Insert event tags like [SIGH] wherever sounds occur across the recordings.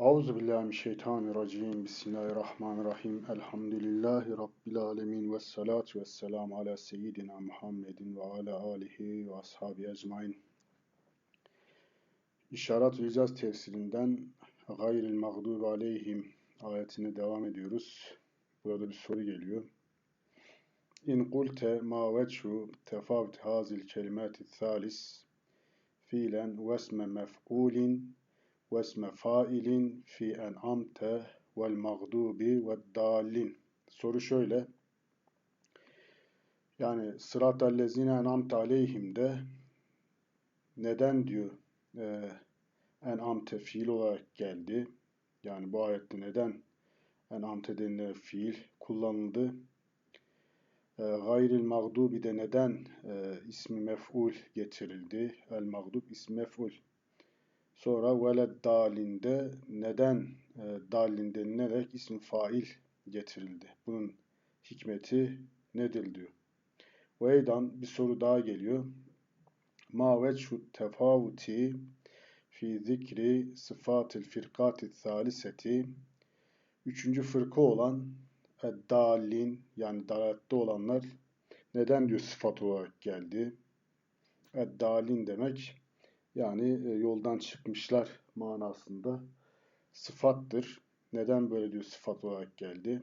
Euzubillahimineşşeytanirracim. Bismillahirrahmanirrahim. Elhamdülillahi Rabbil alemin. Ve salatu ve selamu ala seyyidina Muhammedin ve ala alihi ve ashabi ecmain. İşaret İcaz tefsirinden gayril mağdubi aleyhim ayetine devam ediyoruz. Burada bir soru geliyor. İn kulte ma veçhu tefavt hazil kelimati thalis fiilen vesme mef'ulin vesme failin fi en'amte vel mağdubi ve dallin. Soru şöyle. Yani sıratallezine en'amte aleyhimde neden diyor e, en'amte fiil olarak geldi. Yani bu ayette neden en'amte denilen fiil kullanıldı. E, gayril mağdubi de neden e, ismi mef'ul getirildi. El mağdub ismi mef'ul. Sonra veled dalinde neden e, dalin denilerek isim fail getirildi? Bunun hikmeti nedir diyor. Veydan bir soru daha geliyor. Ma veçhu tefavuti fi zikri sıfatil firkati thaliseti Üçüncü fırka olan dalin yani dalatte olanlar neden diyor sıfat olarak geldi? Dalin demek yani e, yoldan çıkmışlar manasında sıfattır. Neden böyle diyor sıfat olarak geldi?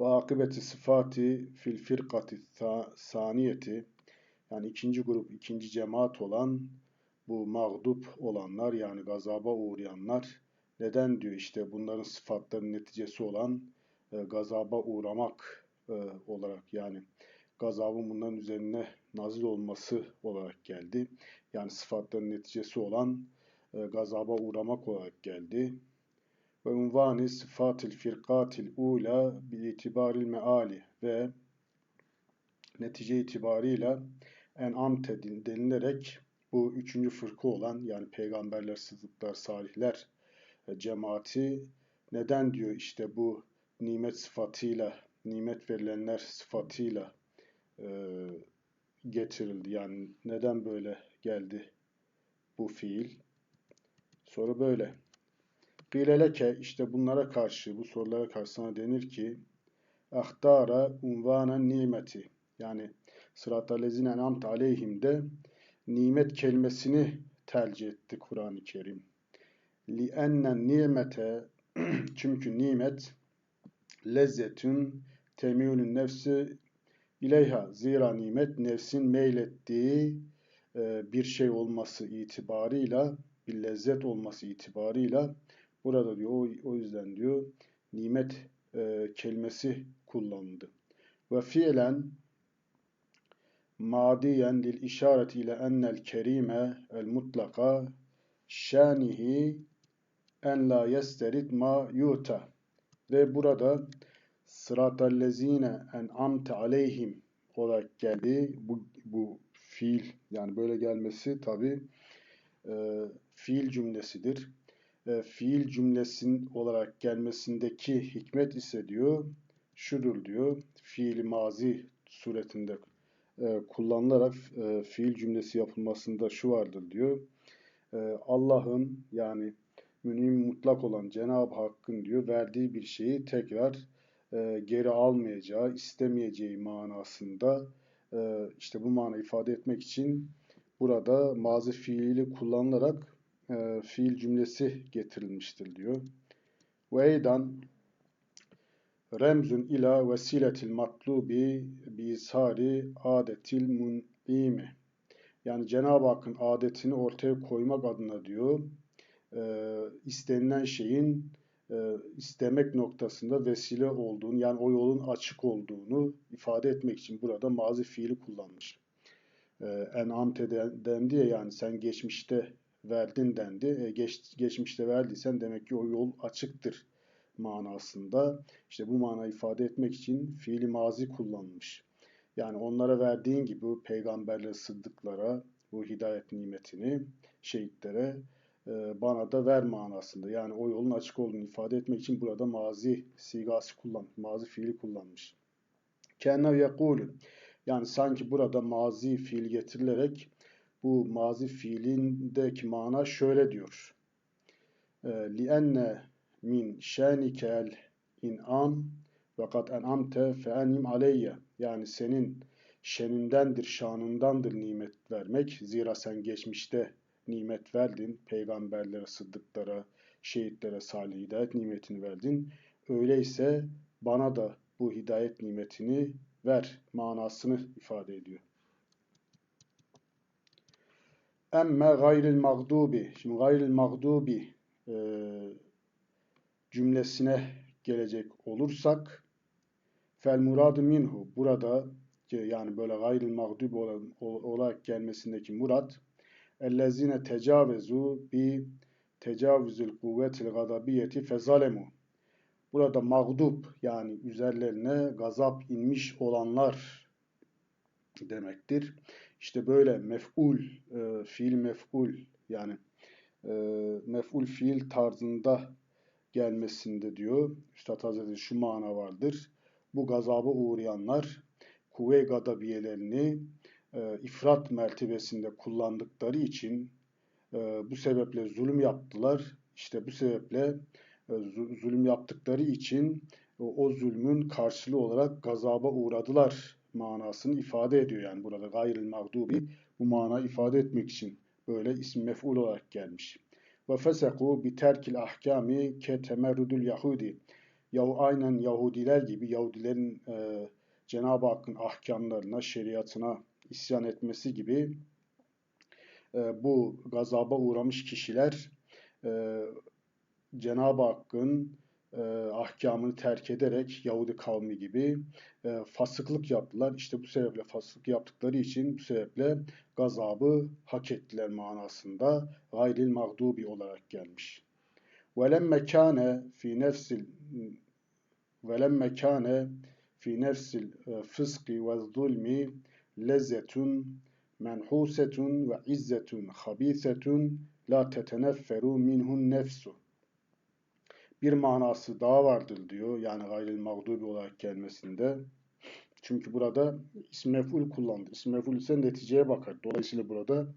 Ve akıbeti sıfati fil firkati saniyeti yani ikinci grup, ikinci cemaat olan bu mağdup olanlar yani gazaba uğrayanlar neden diyor işte bunların sıfatlarının neticesi olan e, gazaba uğramak e, olarak yani gazabın bunların üzerine nazil olması olarak geldi. Yani sıfatların neticesi olan e, gazaba uğramak olarak geldi. Ve unvani sıfatil firkatil ula bi itibaril meali ve netice itibarıyla en'amte denilerek bu üçüncü fırka olan yani peygamberler, sıddıklar, salihler e, cemaati neden diyor işte bu nimet sıfatıyla, nimet verilenler sıfatıyla e, getirildi. Yani neden böyle geldi bu fiil? Soru böyle. Bileleke işte bunlara karşı, bu sorulara karşı sana denir ki ahtara unvana nimeti yani sırat-ı lezine enamte aleyhimde nimet kelimesini tercih etti Kur'an-ı Kerim. Li ennen nimete [CLEARS THROAT] çünkü nimet lezzetün temiyünün nefsi İleyha zira nimet nefsin meylettiği e, bir şey olması itibarıyla bir lezzet olması itibarıyla burada diyor o, o yüzden diyor nimet e, kelimesi kullanıldı. Ve fiilen madiyen lil işareti ile ennel kerime el mutlaka şanihi en la yesterit ma yuta ve burada sıratallezine en'amte aleyhim olarak geldi. Bu, bu fiil yani böyle gelmesi tabi e, fiil cümlesidir. E, fiil cümlesin olarak gelmesindeki hikmet ise diyor şudur diyor fiil mazi suretinde e, kullanılarak e, fiil cümlesi yapılmasında şu vardır diyor. E, Allah'ın yani münim mutlak olan Cenab-ı Hakk'ın diyor verdiği bir şeyi tekrar e, geri almayacağı, istemeyeceği manasında e, işte bu mana ifade etmek için burada mazi fiili kullanılarak e, fiil cümlesi getirilmiştir diyor. Ve eydan remzun ila vesiletil matlubi bi ishari adetil mun'imi yani Cenab-ı Hakk'ın adetini ortaya koymak adına diyor e, istenilen şeyin istemek noktasında vesile olduğunu yani o yolun açık olduğunu ifade etmek için burada mazi fiili kullanmış. E, en'amte dendi ya yani sen geçmişte verdin dendi. E, geç, geçmişte verdiysen demek ki o yol açıktır manasında. İşte bu mana ifade etmek için fiili mazi kullanmış. Yani onlara verdiğin gibi peygamberlere, sıddıklara bu hidayet nimetini şehitlere e, ee, bana da ver manasında. Yani o yolun açık olduğunu ifade etmek için burada mazi sigası kullanmış. Mazi fiili kullanmış. Kenne yekulü. Yani sanki burada mazi fiil getirilerek bu mazi fiilindeki mana şöyle diyor. Ee, lienne min şenikel in'am ve kad en'amte fe enim aleyye. Yani senin şenindendir, şanındandır nimet vermek. Zira sen geçmişte nimet verdin. Peygamberlere, sıddıklara, şehitlere, salih hidayet nimetini verdin. Öyleyse bana da bu hidayet nimetini ver manasını ifade ediyor. Emme gayril mağdubi. Şimdi gayril mağdubi e, cümlesine gelecek olursak fel muradu minhu burada yani böyle gayril mağdub olarak gelmesindeki murat ellezine tecavezu bi tecavüzül kuvvetil gadabiyeti fezalemu burada mağdub yani üzerlerine gazap inmiş olanlar demektir. İşte böyle mef'ul, e, fiil mef'ul yani e, mef'ul fiil tarzında gelmesinde diyor. Üstad Hazretleri şu mana vardır. Bu gazaba uğrayanlar kuvve gadabiyelerini e, ifrat mertebesinde kullandıkları için e, bu sebeple zulüm yaptılar. İşte bu sebeple e, zulüm yaptıkları için e, o zulmün karşılığı olarak gazaba uğradılar manasını ifade ediyor. Yani burada gayril mağdubi bu mana ifade etmek için böyle isim mef'ul olarak gelmiş ve feseku bi terkil ahkami ke temerrudul yahudi. Yahu aynen Yahudiler gibi Yahudilerin e, Cenab-ı Hakk'ın ahkamlarına, şeriatına isyan etmesi gibi e, bu gazaba uğramış kişiler e, Cenab-ı Hakk'ın e, ahkamını terk ederek Yahudi kavmi gibi e, fasıklık yaptılar. İşte bu sebeple fasıklık yaptıkları için bu sebeple gazabı hak ettiler manasında gayril mağdubi olarak gelmiş. Fi nefsil velemme kâne fi nefsil e, fıski ve zulmi lezzetun menhusetun ve izzetun habisetun la tetenefferu minhun nefsu bir manası daha vardır diyor. Yani gayril mağdubi olarak gelmesinde. Çünkü burada isim mef'ul kullandı. İsim mef'ul ise neticeye bakar. Dolayısıyla burada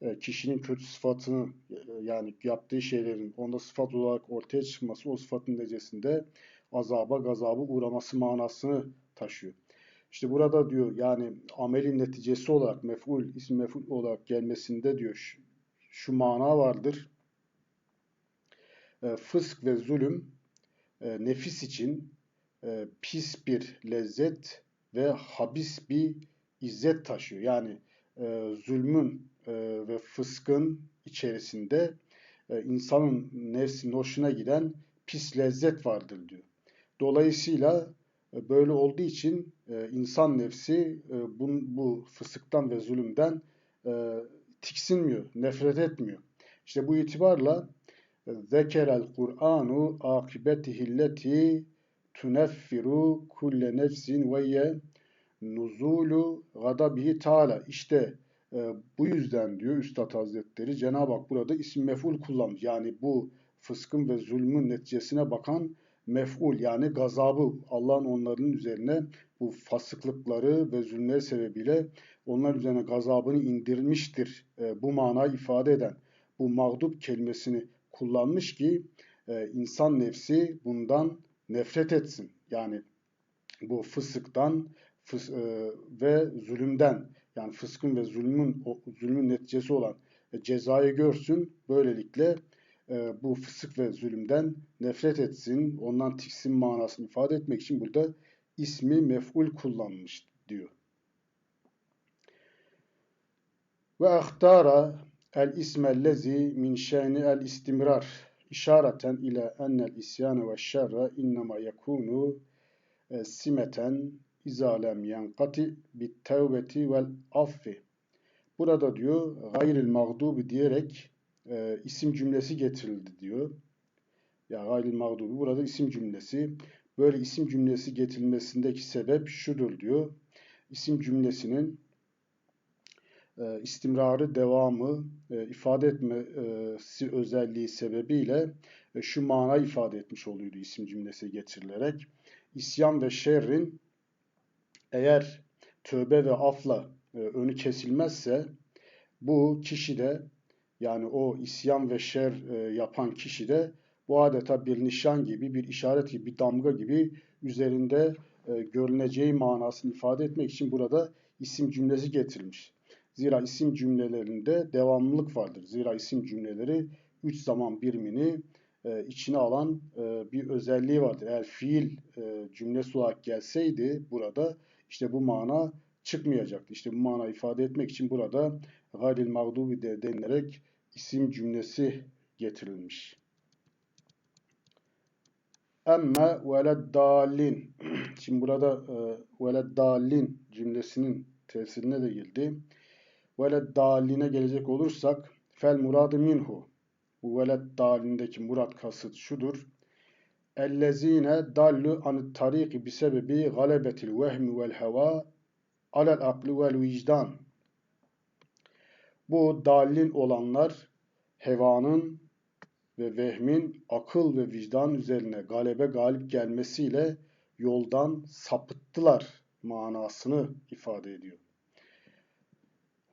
e, kişinin kötü sıfatını e, yani yaptığı şeylerin onda sıfat olarak ortaya çıkması o sıfatın neticesinde azaba, gazabı uğraması manasını taşıyor. İşte burada diyor yani amelin neticesi olarak mef'ul, isim mef'ul olarak gelmesinde diyor şu, şu mana vardır. E, fısk ve zulüm e, nefis için e, pis bir lezzet ve habis bir izzet taşıyor. Yani zulmün ve fıskın içerisinde insanın nefsinin hoşuna giden pis lezzet vardır diyor. Dolayısıyla böyle olduğu için insan nefsi bu, bu fısıktan ve zulümden tiksinmiyor, nefret etmiyor. İşte bu itibarla zekerel Kur'anu akibetihilleti tuneffiru kulle nefsin ve ye nuzulu gadabihi taala. İşte e, bu yüzden diyor Üstad Hazretleri Cenab-ı Hak burada isim mef'ul kullanmış. Yani bu fıskın ve zulmün neticesine bakan mef'ul yani gazabı Allah'ın onların üzerine bu fasıklıkları ve zulmleri sebebiyle onlar üzerine gazabını indirmiştir. E, bu mana ifade eden bu mağdup kelimesini kullanmış ki e, insan nefsi bundan nefret etsin. Yani bu fısıktan fıs, e, ve zulümden yani fıskın ve zulmün o, zulmün neticesi olan e, cezayı görsün. Böylelikle e, bu fısık ve zulümden nefret etsin, ondan tiksin manasını ifade etmek için burada ismi mef'ul kullanmış diyor. Ve ahtara el ismellezi min şe'ni el istimrar işareten ile ennel isyane ve şerre innema yekunu e, simeten izalem yankati bit tevbeti vel affi. Burada diyor gayril mağdubi diyerek e, isim cümlesi getirildi diyor. Ya gayril mağdubi burada isim cümlesi. Böyle isim cümlesi getirilmesindeki sebep şudur diyor. İsim cümlesinin e, istimrarı, devamı e, ifade etmesi özelliği sebebiyle e, şu mana ifade etmiş oluyordu isim cümlesi getirilerek. İsyan ve şerrin eğer tövbe ve afla önü kesilmezse bu kişide yani o isyan ve şer e, yapan kişi de bu adeta bir nişan gibi, bir işaret gibi, bir damga gibi üzerinde e, görüneceği manasını ifade etmek için burada isim cümlesi getirilmiş. Zira isim cümlelerinde devamlılık vardır. Zira isim cümleleri üç zaman birimini e, içine alan e, bir özelliği vardır. Eğer fiil e, cümlesi olarak gelseydi burada işte bu mana çıkmayacaktı. İşte bu mana ifade etmek için burada gayril mağdubi de denilerek isim cümlesi getirilmiş. Emme veled dalin. [CLEARS THROAT] Şimdi burada e, veled cümlesinin tesirine de geldi. Veled daline gelecek olursak fel muradı minhu. Bu veled dalindeki murat kasıt şudur. Ellezine dallu an tariki bi sebebi galebetil vehmi vel heva alel akli vel vicdan. Bu dalin olanlar hevanın ve vehmin akıl ve vicdan üzerine galebe galip gelmesiyle yoldan sapıttılar manasını ifade ediyor.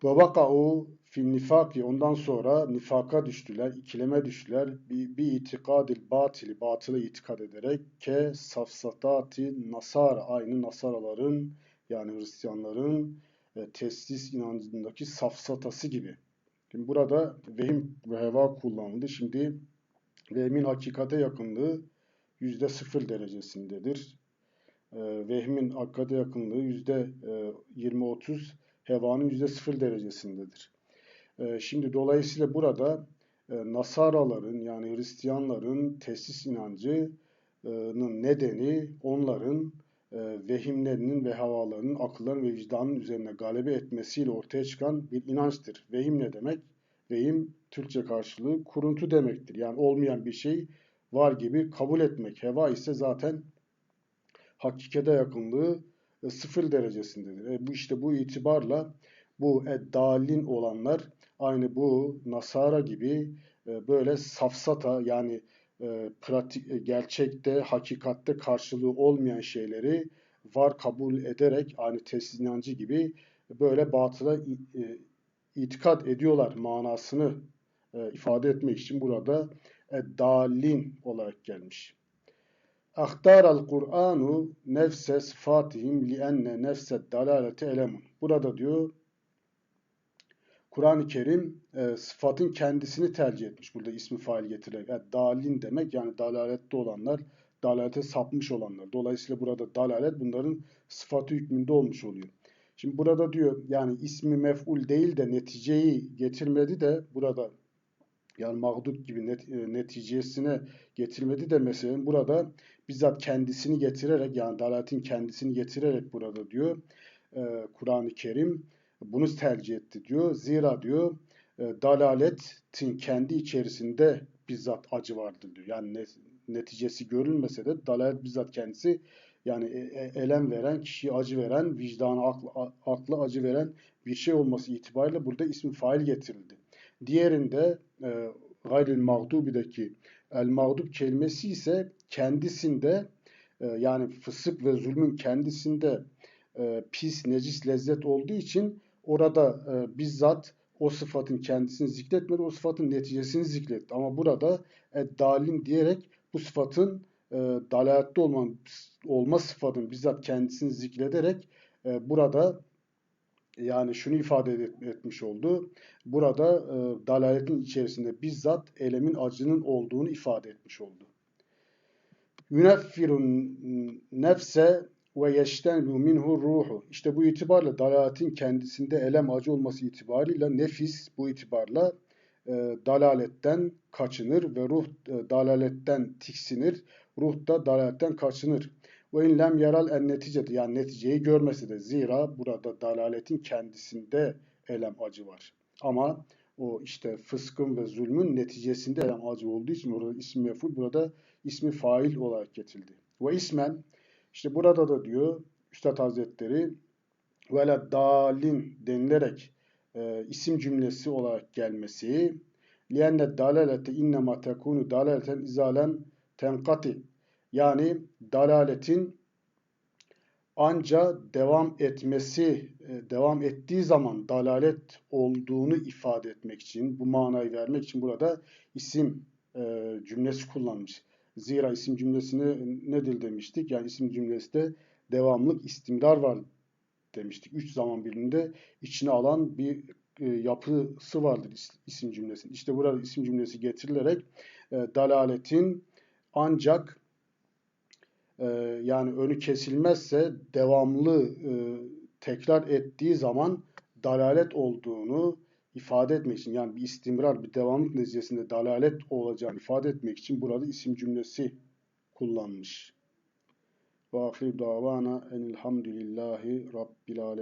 Ve vaka'u fin nifaki ondan sonra nifaka düştüler, ikileme düştüler. Bir, bir itikadil batili, batılı itikad ederek ke safsatati nasar, aynı nasaraların yani Hristiyanların e, teslis inancındaki safsatası gibi. Şimdi burada vehim ve heva kullanıldı. Şimdi vehimin hakikate yakınlığı yüzde sıfır derecesindedir. E, vehmin hakikate yakınlığı yüzde e, yirmi otuz, hevanın yüzde sıfır derecesindedir. E, şimdi dolayısıyla burada e, Nasaraların yani Hristiyanların tesis inancının nedeni onların e, vehimlerinin ve havalarının akılların ve vicdanın üzerine galebe etmesiyle ortaya çıkan bir inançtır. Vehim ne demek? Vehim Türkçe karşılığı kuruntu demektir. Yani olmayan bir şey var gibi kabul etmek. Heva ise zaten hakikate yakınlığı e, sıfır derecesindedir. E, bu işte bu itibarla bu eddalin olanlar aynı bu Nasara gibi e, böyle safsata yani e, pratik, e, gerçekte, hakikatte karşılığı olmayan şeyleri var kabul ederek aynı tesis inancı gibi böyle batıla e, itikad ediyorlar manasını e, ifade etmek için burada dalin olarak gelmiş. Ahtar al Kur'anu nefse sıfatihim li enne nefse dalalete elemun. Burada diyor Kur'an-ı Kerim e, sıfatın kendisini tercih etmiş. Burada ismi fail getirerek. Yani dalin demek yani dalalette olanlar, dalalete sapmış olanlar. Dolayısıyla burada dalalet bunların sıfatı hükmünde olmuş oluyor. Şimdi burada diyor yani ismi mef'ul değil de neticeyi getirmedi de burada yani mağdut gibi net, e, neticesine getirmedi de mesela burada bizzat kendisini getirerek yani dalaletin kendisini getirerek burada diyor e, Kur'an-ı Kerim bunu tercih etti diyor. Zira diyor e, dalaletin kendi içerisinde bizzat acı vardır diyor. Yani neticesi görülmese de dalalet bizzat kendisi yani e, e, elem veren, kişiye acı veren, vicdanı aklı, aklı acı veren bir şey olması itibariyle burada ismi fail getirildi. Diğerinde e, gayril mağdubideki el mağdub kelimesi ise kendisinde e, yani fısık ve zulmün kendisinde e, pis, necis, lezzet olduğu için orada e, bizzat o sıfatın kendisini zikretmedi, o sıfatın neticesini zikretti. Ama burada e, dalim diyerek bu sıfatın e, dalalette olma, olma sıfatın bizzat kendisini zikrederek e, burada yani şunu ifade et, etmiş oldu. Burada e, dalaletin içerisinde bizzat elemin acının olduğunu ifade etmiş oldu. Yuneffirun nefse ve yeştenbu minhu ruhu. İşte bu itibarla dalaletin kendisinde elem acı olması itibarıyla nefis bu itibarla e, dalaletten kaçınır ve ruh e, dalaletten tiksinir. Ruh da dalaletten kaçınır. Ve in lem yaral en neticede yani neticeyi görmesi de zira burada dalaletin kendisinde elem acı var. Ama o işte fıskın ve zulmün neticesinde elem acı olduğu için orada ismi meful burada ismi fail olarak getirildi. Ve ismen işte burada da diyor Üstad Hazretleri vela dalin denilerek e, isim cümlesi olarak gelmesi lienne dalalete innema tekunu dalaleten izalen tenkati yani dalaletin anca devam etmesi, e, devam ettiği zaman dalalet olduğunu ifade etmek için, bu manayı vermek için burada isim e, cümlesi kullanmış. Zira isim cümlesini nedir demiştik? Yani isim cümlesinde devamlık istimrar var demiştik. Üç zaman biriminde içine alan bir e, yapısı vardır isim cümlesinin. İşte burada isim cümlesi getirilerek e, dalaletin ancak e, yani önü kesilmezse devamlı e, tekrar ettiği zaman dalalet olduğunu ifade etmek için yani bir istimrar, bir devamlık neticesinde dalalet olacağını ifade etmek için burada isim cümlesi kullanmış. Ve ahir davana enilhamdülillahi rabbil alemin.